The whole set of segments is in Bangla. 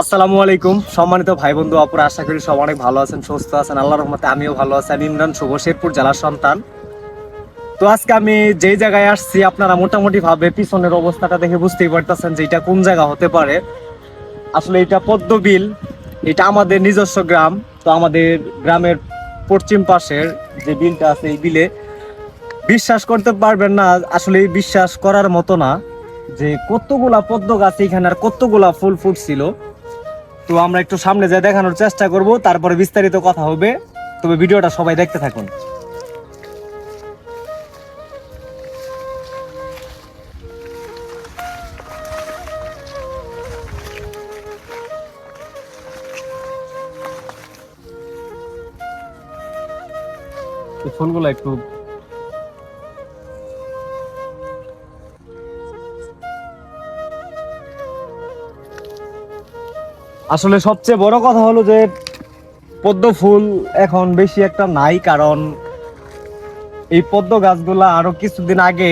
আসসালামু আলাইকুম। সম্মানিত ভাই বন্ধু অপর আশা করি সব অনেক ভালো আছেন, সুস্থ আছেন আল্লাহ রহমতে আমিও ভালো আছি। আমি ইমরান শুভ, শেরপুর জেলার সন্তান। তো আজকে আমি যেই জায়গায় আসছি, আপনারা মোটামুটি ভাবে পিছনের অবস্থাটা দেখে বুঝতেই পারতেছেন যে এটা কোন জায়গা হতে পারে। আসলে এটা পদ্মবিল এটা আমাদের নিজস্ব গ্রাম। তো আমাদের গ্রামের পশ্চিম পাশের যে বিলটা আছে, এই বিলে বিশ্বাস করতে পারবেন না, আসলে বিশ্বাস করার মতো না যে কতগুলা পদ্ম গাছ এখানে আর কতগুলা ফুল ফুটছিল। তো আমরা একটু সামনে যা দেখানোর চেষ্টা করব, তারপরে বিস্তারিত কথা হবে। তবে ভিডিওটা সবাই দেখতে থাকুন। ফোনগুলো একটু আসলে সবচেয়ে বড় কথা হলো যে পদ্ম ফুল এখন বেশি একটা নাই, কারণ এই পদ্ম গাছগুলা আরও কিছুদিন আগে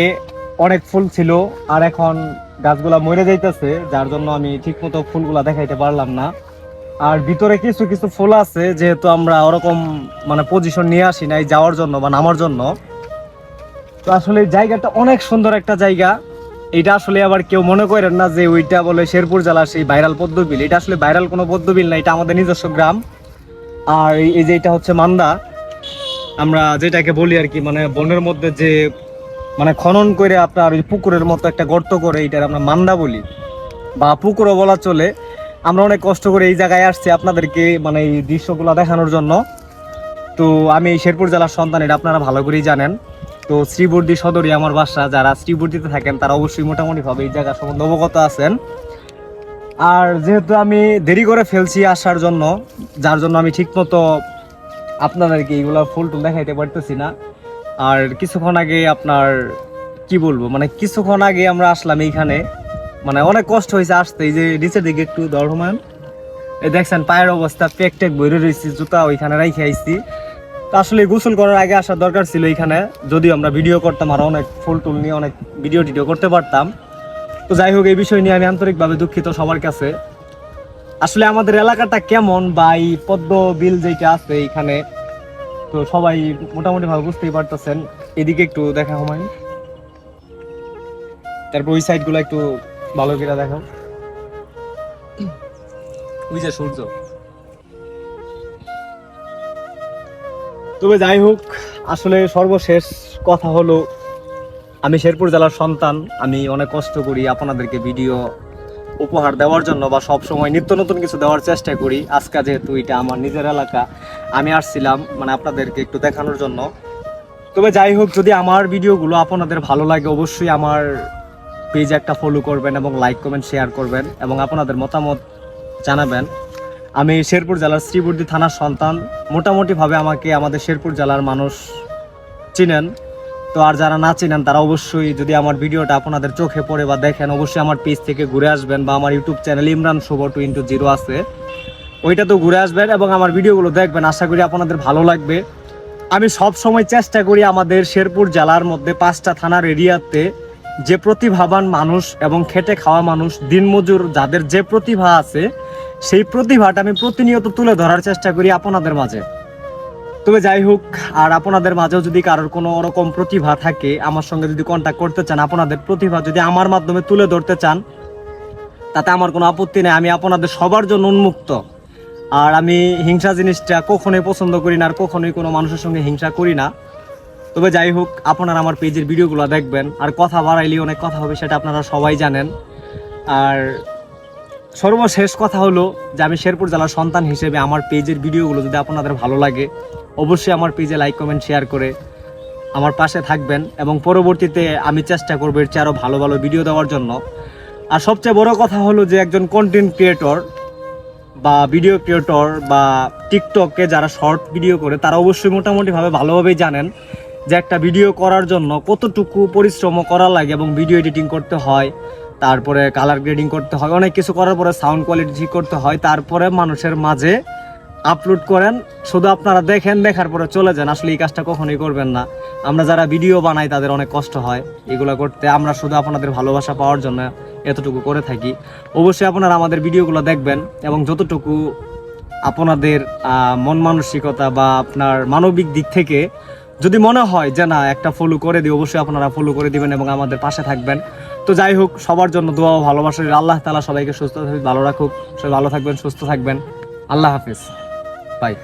অনেক ফুল ছিল আর এখন গাছগুলা মরে যাইতেছে, যার জন্য আমি ঠিক মতো ফুলগুলা দেখাইতে পারলাম না। আর ভিতরে কিছু কিছু ফুল আছে যেহেতু আমরা ওরকম মানে পজিশন নিয়ে আসি নাই যাওয়ার জন্য বা নামার জন্য। তো আসলে জায়গাটা অনেক সুন্দর একটা জায়গা। এটা আসলে আবার কেউ মনে করেন না যে ওইটা বলে শেরপুর জেলার সেই ভাইরাল পদ্মবিল। এটা আসলে ভাইরাল কোনো পদ্মবিল না, এটা আমাদের নিজস্ব গ্রাম। আর এই- যে এটা হচ্ছে মান্দা। আমরা যেটাকে বলি আর কি মানে বনের মধ্যে যে মানে খনন করে আপনার ওই পুকুরের মতো একটা গর্ত করে, এটার আমরা মান্দা বলি। বা পুকুরও বলা চলে। আমরা অনেক কষ্ট করে এই জায়গায় আসছি আপনাদেরকে মানে এই দৃশ্যগুলো দেখানোর জন্য। তো আমি শেরপুর জেলার সন্তান, এটা আপনারা ভালো করেই জানেন। তো শ্রীবর্দী সদরই আমার বাসা, যারা শ্রীবর্দীতে থাকেন তারা অবশ্যই মোটামুটি ভাবে এই জায়গা সম্বন্ধে অবগত আছেন। আর যেহেতু আমি দেরি করে ফেলছি আসার জন্য, যার জন্য আমি ঠিকমতো আপনাদেরকে এইগুলো ফুল টুল দেখাইতে পারতেছি না। আর কিছুক্ষণ আগে আপনার, কি বলব মানে কিছুক্ষণ আগে আমরা আসলাম এইখানে। মানে অনেক কষ্ট হয়েছে আসতে, এই যে নিচের দিকে একটু দরমান এই দেখছেন, পায়ের অবস্থা পেক টেক বইরে রয়েছে, জুতা ওইখানে রাইখে আইছি। তো আসলে গোসল করার আগে আসার দরকার ছিল এখানে। যদিও আমরা ভিডিও করতাম আর অনেক ফুল টুল নিয়ে অনেক ভিডিও টিডিও করতে পারতাম। তো যাই হোক, এই বিষয় নিয়ে আমি আন্তরিকভাবে দুঃখিত সবার কাছে। আসলে আমাদের এলাকাটা কেমন বা এই পদ্ম বিল যেটা আছে এখানে? তো সবাই মোটামুটি ভাবে বুঝতেই পারতেছেন। এদিকে একটু দেখা হুমায়ুন তারপর ওই সাইডগুলো একটু ভালো করে দেখাও। যে সূর্য। তবে যাই হোক, আসলে সর্বশেষ কথা হলো, আমি শেরপুর জেলার সন্তান, আমি অনেক কষ্ট করি আপনাদেরকে ভিডিও উপহার দেওয়ার জন্য বা সব সময় নিত্য নতুন কিছু দেওয়ার চেষ্টা করি। আজকে যেহেতু এটা আমার নিজের এলাকা, আমি আসছিলাম মানে আপনাদেরকে একটু দেখানোর জন্য। তবে যাই হোক, যদি আমার ভিডিওগুলো আপনাদের ভালো লাগে, অবশ্যই আমার পেজে একটা ফলো করবেন এবং লাইক কমেন্ট শেয়ার করবেন এবং আপনাদের মতামত জানাবেন। আমি শেরপুর জেলার শ্রীবর্দী থানার সন্তান। মোটামুটিভাবে আমাকে আমাদের শেরপুর জেলার মানুষ চিনেন। তো আর যারা না চিনেন, তারা অবশ্যই যদি আমার ভিডিওটা আপনাদের চোখে পড়ে বা দেখেন, অবশ্যই আমার পেজ থেকে ঘুরে আসবেন বা আমার YouTube channel Imran Shuvo two into zero আছে। ওইটা তো ঘুরে আসবেন এবং আমার ভিডিওগুলো দেখবেন। আশা করি আপনাদের ভালো লাগবে। আমি সব সময় চেষ্টা করি আমাদের শেরপুর জেলার মধ্যে পাঁচটা থানার এরিয়াতে যে প্রতিভাবান মানুষ এবং খেটে খাওয়া মানুষ, দিনমজুর, যাদের যে প্রতিভা আছে সেই প্রতিভাটা আমি প্রতিনিয়ত তুলে ধরার চেষ্টা করি আপনাদের মাঝে। তবে যাই হোক, আর আপনাদের মাঝেও যদি কারোর কোনো ওরকম প্রতিভা থাকে, আমার সঙ্গে যদি কন্ট্যাক্ট করতে চান, আপনাদের প্রতিভা যদি আমার মাধ্যমে তুলে ধরতে চান, তাতে আমার কোনো আপত্তি নেই, আমি আপনাদের সবার জন্য উন্মুক্ত। আর আমি হিংসা জিনিসটা কখনোই পছন্দ করি না আর কখনোই কোনো মানুষের সঙ্গে হিংসা করি না। তবে যাই হোক, আপনারা আমার পেজের ভিডিওগুলো দেখবেন, আর কথা বাড়াইলে অনেক কথা হবে, সেটা আপনারা সবাই জানেন। আর সর্বশেষ কথা হলো যে আমি শেরপুর জেলার সন্তান হিসেবে আমার পেজের ভিডিওগুলো যদি আপনাদের ভালো লাগে, অবশ্যই আমার পেজে লাইক কমেন্ট শেয়ার করে আমার পাশে থাকবেন এবং পরবর্তীতে আমি চেষ্টা করব এর চেয়ে আরও ভালো ভালো ভিডিও দেওয়ার জন্য। আর সবচেয়ে বড় কথা হলো যে একজন কন্টেন্ট ক্রিয়েটর বা ভিডিও ক্রিয়েটর বা টিকটকে যারা শর্ট ভিডিও করে, তারা অবশ্যই মোটামুটিভাবে ভালোভাবেই জানেন যে একটা ভিডিও করার জন্য কতটুকু পরিশ্রম করা লাগে এবং ভিডিও এডিটিং করতে হয়। তারপরে কালার গ্রেডিং করতে হয়, অনেক কিছু করার পরে সাউন্ড কোয়ালিটি ঠিক করতে হয়, তারপরে মানুষের মাঝে আপলোড করেন, শুধু আপনারা দেখেন, দেখার পরে চলে যান, আসলে এই কাজটা কখনোই করবেন না। আমরা যারা ভিডিও বানাই, তাদের অনেক কষ্ট হয় এগুলো করতে, আমরা শুধু আপনাদের ভালোবাসা পাওয়ার জন্য এতটুকু করে থাকি। অবশ্যই আপনারা আমাদের ভিডিওগুলো দেখবেন এবং যতটুকু আপনাদের মন মানসিকতা বা আপনার মানবিক দিক থেকে যদি মনে হয় যে না, একটা ফলো করে দিই, অবশ্যই আপনারা ফলো করে দিবেন এবং আমাদের পাশে থাকবেন। তো যাই হোক, সবার জন্য দোয়া ও ভালোবাসা। আল্লাহ তালা সবাইকে সুস্থ ভালো রাখুক। সবাই ভালো থাকবেন, সুস্থ থাকবেন। আল্লাহ হাফিজ। বাই।